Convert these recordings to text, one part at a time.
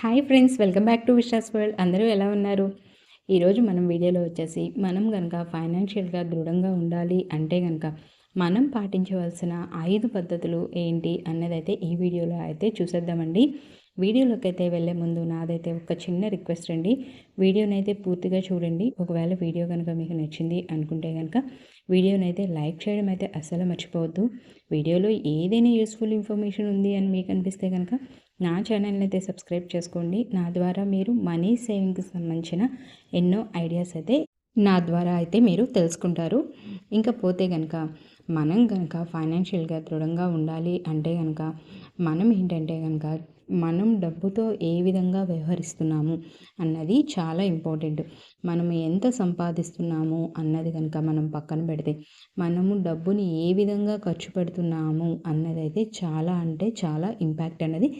Hi friends welcome back to Vishas world అందరూ ఎలా ఉన్నారు? ఈరోజు మనం వీడియోలో వచ్చేసి మనం కనుక ఫైనాన్షియల్గా దృఢంగా ఉండాలి అంటే కనుక మనం పాటించవలసిన ఐదు పద్ధతులు ఏంటి అన్నదైతే ఈ వీడియోలో అయితే చూసేద్దామండి. వీడియోలోకి అయితే వెళ్ళే ముందు నాదైతే ఒక చిన్న రిక్వెస్ట్ అండి. వీడియోనైతే పూర్తిగా చూడండి. ఒకవేళ వీడియో కనుక మీకు నచ్చింది అనుకుంటే కనుక వీడియోనైతే లైక్ చేయడం అయితే అస్సలు మర్చిపోవద్దు. వీడియోలో ఏదైనా యూస్ఫుల్ ఇన్ఫర్మేషన్ ఉంది అని మీకు అనిపిస్తే కనుక నా ఛానల్ని అయితే సబ్స్క్రైబ్ చేసుకోండి. నా ద్వారా మీరు మనీ సేవింగ్కి సంబంధించిన ఎన్నో ఐడియాస్ అయితే నా ద్వారా అయితే మీరు తెలుసుకుంటారు. ఇంకా పోతే కనుక మనం కనుక ఫైనాన్షియల్గా దృఢంగా ఉండాలి అంటే కనుక మనం ఏంటంటే కనుక మనం డబ్బుతో ఏ విధంగా వ్యవహరిస్తున్నాము అన్నది చాలా ఇంపార్టెంట్ మనం ఎంత సంపాదిస్తున్నాము అన్నది కనుక మనం పక్కన పెడితే మనము డబ్బుని ఏ విధంగా ఖర్చు పెడుతున్నాము అన్నది అయితే చాలా అంటే చాలా ఇంపాక్ట్ అన్నది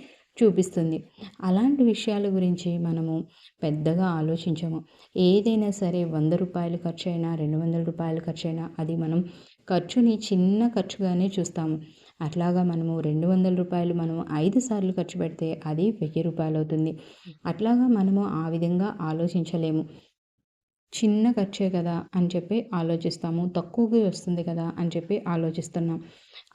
చూపిస్తుంది. అలాంటి విషయాల గురించి మనము పెద్దగా ఆలోచించము. ఏదైనా సరే వంద రూపాయలు ఖర్చు అయినా రెండు వందల రూపాయలు ఖర్చు అయినా అది మనం ఖర్చుని చిన్న ఖర్చుగానే చూస్తాము. అట్లాగా మనము రెండు వందల రూపాయలు మనం ఐదు సార్లు ఖర్చు పెడితే అది వెయ్యి రూపాయలు అవుతుంది అట్లాగా మనము ఆ విధంగా ఆలోచించలేము. చిన్న ఖర్చే కదా అని చెప్పి ఆలోచిస్తాము. తక్కువగా వస్తుంది కదా అని చెప్పి ఆలోచిస్తున్నాం.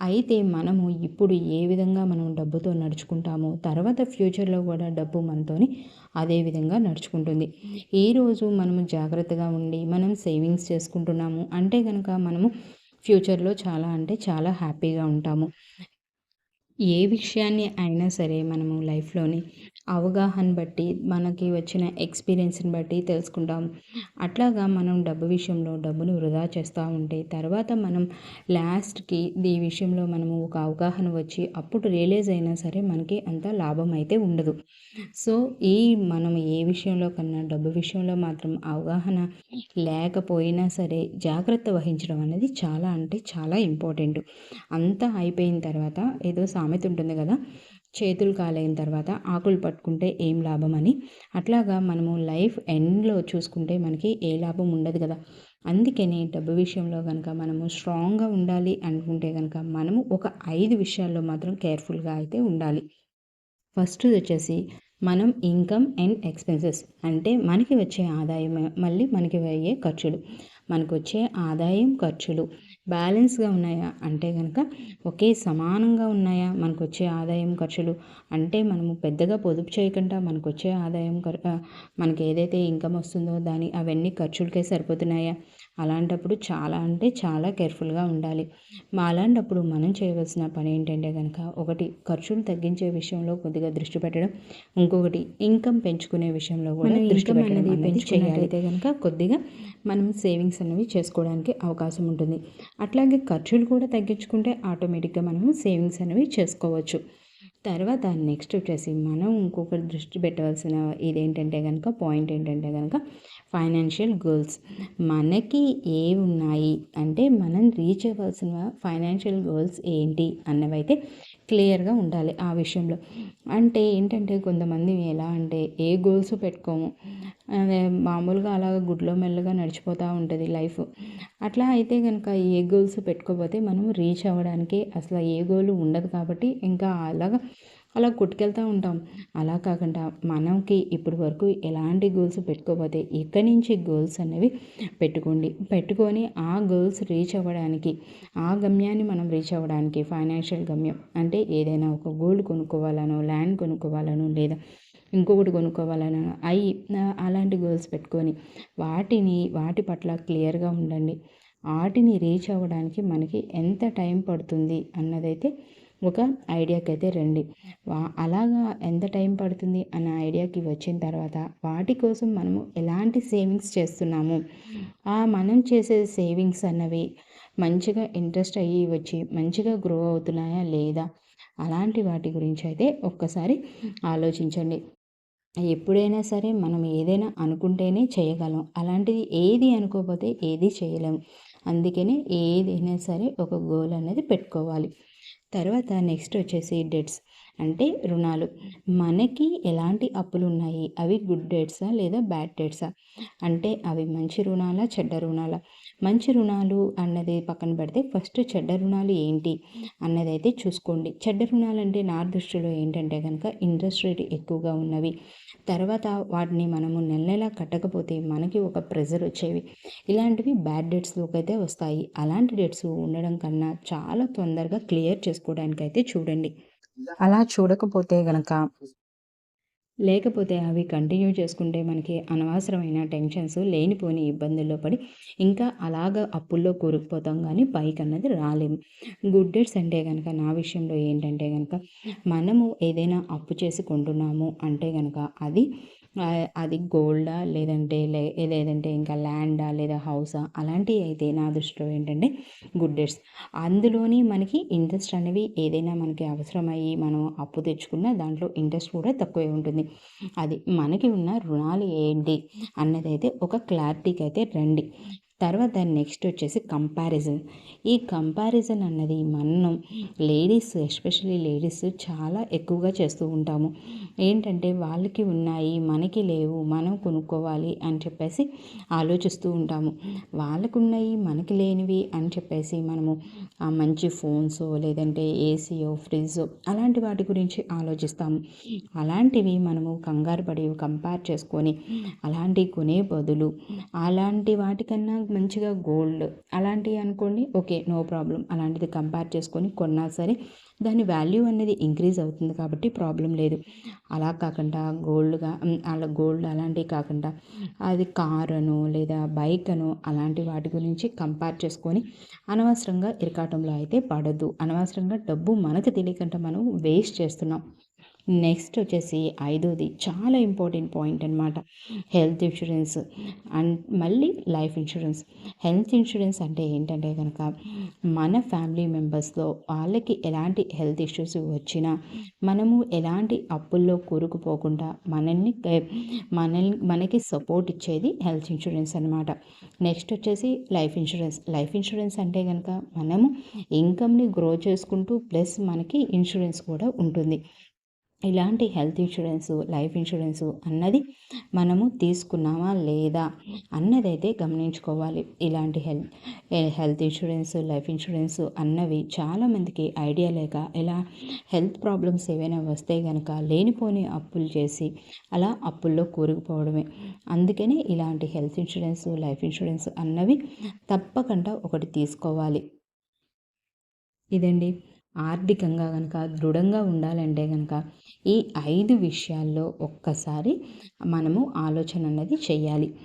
అయితే మనము ఇప్పుడు ఏ విధంగా మనం డబ్బుతో నడుచుకుంటామో తర్వాత ఫ్యూచర్లో కూడా డబ్బు మనతోని అదే విధంగా నడుచుకుంటుంది. ఈ రోజు మనము జాగ్రత్తగా ఉండి మనం సేవింగ్స్ చేసుకుంటున్నాము అంటే కనుక మనము ఫ్యూచర్లో చాలా అంటే చాలా హ్యాపీగా ఉంటాము. ఏ విషయాన్ని అయినా సరే మనము లైఫ్లోని అవగాహన బట్టి మనకి వచ్చిన ఎక్స్పీరియన్స్ని బట్టి తెలుసుకుంటాం. అట్లాగా మనం డబ్బు విషయంలో డబ్బును వృధా చేస్తూ ఉంటే తర్వాత మనం లాస్ట్కి ఈ విషయంలో మనము ఒక అవగాహన వచ్చి అప్పుడు రియలైజ్ అయినా సరే మనకి అంత లాభం అయితే ఉండదు. సో ఈ మనం ఏ విషయంలో కన్నా డబ్బు విషయంలో మాత్రం అవగాహన లేకపోయినా సరే జాగ్రత్త వహించడం అనేది చాలా అంటే చాలా ఇంపార్టెంట్. అంతా అయిపోయిన తర్వాత ఏదో సామెత ఉంటుంది కదా. చేతులు కాలైన తర్వాత ఆకులు పట్టుకుంటే ఏం లాభం అని. అట్లాగా మనము లైఫ్ ఎండ్లో చూసుకుంటే మనకి ఏ లాభం ఉండదు కదా. అందుకని డబ్బు విషయంలో కనుక మనము స్ట్రాంగ్గా ఉండాలి అనుకుంటే కనుక మనము ఒక ఐదు విషయాల్లో మాత్రం కేర్ఫుల్గా అయితే ఉండాలి. ఫస్ట్ వచ్చేసి మనం ఇన్కమ్ అండ్ ఎక్స్పెన్సెస్ అంటే మనకి వచ్చే ఆదాయం మళ్ళీ మనకి అయ్యే ఖర్చులు. మనకు వచ్చే ఆదాయం ఖర్చులు. బ్యాలెన్స్గా ఉన్నాయా? అంటే కనుక ఒకే సమానంగా ఉన్నాయా? మనకు వచ్చే ఆదాయం ఖర్చులు. అంటే మనము పెద్దగా పొదుపు చేయకుండా మనకు వచ్చే ఆదాయం మనకి ఏదైతే ఇన్కమ్ వస్తుందో దాని అవన్నీ ఖర్చులకే సరిపోతున్నాయా? అలాంటప్పుడు చాలా అంటే చాలా కేర్ఫుల్గా ఉండాలి. అలాంటప్పుడు మనం చేయవలసిన పని ఏంటంటే కనుక ఒకటి ఖర్చులు తగ్గించే విషయంలో కొద్దిగా దృష్టి పెట్టడం. ఇంకొకటి ఇన్కమ్ పెంచుకునే విషయంలో కూడా దృష్టి పెట్టడం చేయాలైతే కనుక కొద్దిగా మనం సేవింగ్స్ అనేవి చేసుకోవడానికి అవకాశం ఉంటుంది. అట్లాగే ఖర్చులు కూడా తగ్గించుకుంటే ఆటోమేటిక్గా మనము సేవింగ్స్ అనేవి చేసుకోవచ్చు. తర్వాత నెక్స్ట్ వచ్చేసి మనం ఇంకొకటి దృష్టి పెట్టవలసిన ఇదేంటంటే కనుక పాయింట్ ఏంటంటే కనుక ఫైనాన్షియల్ గోల్స్. మనకి ఏ ఉన్నాయి అంటే మనం రీచ్ అవ్వాల్సిన ఫైనాన్షియల్ గోల్స్ ఏంటి అన్నవైతే క్లియర్గా ఉండాలి ఆ విషయంలో. అంటే ఏంటంటే కొంతమంది ఎలా అంటే ఏ గోల్స్ పెట్టుకోము? మామూలుగా అలాగ గుడ్లో మెల్లగా నడిచిపోతూ ఉంటుంది లైఫ్. అట్లా అయితే కనుక ఏ గోల్స్ పెట్టుకోకపోతే మనం రీచ్ అవ్వడానికి అసలు ఏ గోల్ ఉండదు కాబట్టి ఇంకా అలాగా అలా కొట్టుకెళ్తూ ఉంటాం. అలా కాకుండా మనకి ఇప్పటి వరకు ఎలాంటి గోల్స్ పెట్టుకోకపోతే ఇక్కడి నుంచి గోల్స్ అనేవి పెట్టుకోండి. పెట్టుకొని ఆ గోల్స్ రీచ్ అవ్వడానికి ఆ గమ్యాన్ని మనం రీచ్ అవ్వడానికి ఫైనాన్షియల్ గమ్యం అంటే ఏదైనా ఒక గోల్డ్ కొనుక్కోవాలనో ల్యాండ్ కొనుక్కోవాలనో లేదా ఇంకొకటి కొనుక్కోవాలని అవి అలాంటి గోల్స్ పెట్టుకొని వాటిని వాటి పట్ల క్లియర్గా ఉండండి. వాటిని రీచ్ అవ్వడానికి మనకి ఎంత టైం పడుతుంది అన్నదైతే ఒక ఐడియాకి అయితే రండి అలాగా ఎంత టైం పడుతుంది అన్న ఐడియాకి వచ్చిన తర్వాత వాటి కోసం మనము ఎలాంటి సేవింగ్స్ చేస్తున్నాము? ఆ మనం చేసే సేవింగ్స్ అన్నవి మంచిగా ఇంట్రెస్ట్ అయ్యి వచ్చి మంచిగా గ్రో అవుతున్నాయా లేదా? అలాంటి వాటి గురించి అయితే ఒక్కసారి ఆలోచించండి. ఎప్పుడైనా సరే మనం ఏదైనా అనుకుంటేనే చేయగలం. అలాంటిది ఏది అనుకోకపోతే ఏది చేయలేము అందుకనే ఏదైనా సరే ఒక గోల్ అనేది పెట్టుకోవాలి. తర్వాత నెక్స్ట్ వచ్చేసి డెట్స్. అంటే రుణాలు. మనకి ఎలాంటి అప్పులు ఉన్నాయి అవి గుడ్ డేట్సా లేదా బ్యాడ్ డేట్సా అంటే అవి మంచి రుణాలా చెడ్డ రుణాలా? మంచి రుణాలు అన్నది పక్కన పెడితే ఫస్ట్ చెడ్డ రుణాలు ఏంటి అన్నది అయితే చూసుకోండి. చెడ్డ రుణాలు అంటే నా దృష్టిలో ఏంటంటే కనుక ఇంట్రెస్ట్ రేట్ ఎక్కువగా ఉన్నవి. తర్వాత వాటిని మనము నెల నెలా కట్టకపోతే మనకి ఒక ప్రెజర్ వచ్చేవి. ఇలాంటివి బ్యాడ్ డేట్స్లోకి అయితే వస్తాయి. అలాంటి డేట్స్ ఉండడం కన్నా చాలా తొందరగా క్లియర్ చేసుకోవడానికి అయితే చూడండి. అలా చూడకపోతే గనక లేకపోతే అవి కంటిన్యూ చేసుకుంటే మనకి అనవసరమైన టెన్షన్స్ లేనిపోని ఇబ్బందుల్లో పడి ఇంకా అలాగ అప్పుల్లో కూరుకుపోతాం కానీ పైకి అన్నది రాలేము గుడ్ డెట్స్ అంటే కనుక నా విషయంలో ఏంటంటే కనుక మనము ఏదైనా అప్పు చేసి కొంటున్నాము అంటే కనుక అది అది గోల్డా లేదంటే లే లేదంటే ఇంకా ల్యాండా లేదా హౌసా? అలాంటివి అయితే నా దృష్టిలో ఏంటంటే గుడ్ డేట్స్ అందులోని మనకి ఇంట్రెస్ట్ అనేవి ఏదైనా మనకి అవసరమయ్యి మనం అప్పు తెచ్చుకున్న దాంట్లో ఇంట్రెస్ట్ కూడా తక్కువే ఉంటుంది. అది మనకి ఉన్న రుణాలు ఏంటి? అన్నది అయితే ఒక క్లారిటీకి అయితే రండి. తర్వాత నెక్స్ట్ వచ్చేసి కంపారిజన్ ఈ కంపారిజన్ అన్నది మనం లేడీస్ ఎస్పెషల్లీ లేడీస్ చాలా ఎక్కువగా చేస్తూ ఉంటాము. ఏంటంటే వాళ్ళకి ఉన్నాయి మనకి లేవు మనం కొనుక్కోవాలి అని చెప్పేసి ఆలోచిస్తూ ఉంటాము. వాళ్ళకు ఉన్నాయి మనకి లేనివి అని చెప్పేసి మనము మంచి ఫోన్స్ లేదంటే ఏసీయో ఫ్రిడ్జ్ అలాంటి వాటి గురించి ఆలోచిస్తాము. అలాంటివి మనము కంగారు పడి కంపేర్ చేసుకొని అలాంటివి కొనే బదులు అలాంటి వాటికన్నా మంచిగా గోల్డ్ అలాంటివి అనుకోండి ఓకే నో ప్రాబ్లం అలాంటిది కంపేర్ చేసుకొని కొన్నా సరే దాని వాల్యూ అనేది ఇంక్రీజ్ అవుతుంది కాబట్టి ప్రాబ్లం లేదు. అలా కాకుండా గోల్డ్గా అలా గోల్డ్ అలాంటివి కాకుండా అది కార్ లేదా బైక్ అను అలాంటి వాటి గురించి కంపేర్ చేసుకొని అనవసరంగా ఇరకాటంలో అయితే పడద్దు. అనవసరంగా డబ్బు మనకు తెలియకుండా మనం వేస్ట్ చేస్తున్నాం. నెక్స్ట్ వచ్చేసి ఐదోది. చాలా ఇంపార్టెంట్ పాయింట్ అనమాట హెల్త్ ఇన్సూరెన్స్ అండ్ మళ్ళీ లైఫ్ ఇన్సూరెన్స్ హెల్త్ ఇన్సూరెన్స్ అంటే ఏంటంటే కనుక మన ఫ్యామిలీ మెంబర్స్లో వాళ్ళకి ఎలాంటి హెల్త్ ఇష్యూస్ వచ్చినా మనము ఎలాంటి అప్పుల్లో కూరుకుపోకుండా మనల్ని మనల్ని మనకి సపోర్ట్ ఇచ్చేది హెల్త్ ఇన్సూరెన్స్ అనమాట నెక్స్ట్ వచ్చేసి లైఫ్ ఇన్సూరెన్స్ లైఫ్ ఇన్సూరెన్స్ అంటే కనుక మనము ఇన్కమ్ని గ్రో చేసుకుంటూ ప్లస్ మనకి ఇన్సూరెన్స్ కూడా ఉంటుంది. ఇలాంటి హెల్త్ ఇన్సూరెన్స్ లైఫ్ ఇన్సూరెన్స్ అన్నది మనము తీసుకున్నామా లేదా అన్నదైతే గమనించుకోవాలి. ఇలాంటి health health insurance life insurance అన్నవి చాలామందికి ఐడియా లేక ఇలా హెల్త్ ప్రాబ్లమ్స్ ఏవైనా వస్తే కనుక లేనిపోని అప్పులు చేసి అలా అప్పుల్లో కూరుకుపోవడమే. అందుకనే ఇలాంటి హెల్త్ ఇన్సూరెన్స్ లైఫ్ ఇన్సూరెన్స్ అన్నవి తప్పకుండా ఒకటి తీసుకోవాలి. ఇదండి. ఆర్థికంగా కనుక దృఢంగా ఉండాలంటే కనుక ఈ ఐదు విషయాల్లో ఒక్కసారి మనము ఆలోచన అన్నది చేయాలి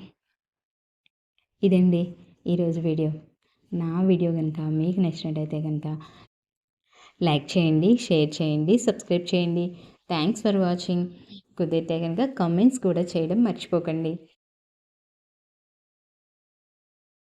ఇదండి ఈరోజు వీడియో. నా వీడియో కనుక మీకు నచ్చినట్టయితే కనుక లైక్ చేయండి షేర్ చేయండి సబ్స్క్రైబ్ చేయండి. Thanks for watching. కుదిరితే కనుక కమెంట్స్ కూడా చేయడం మర్చిపోకండి.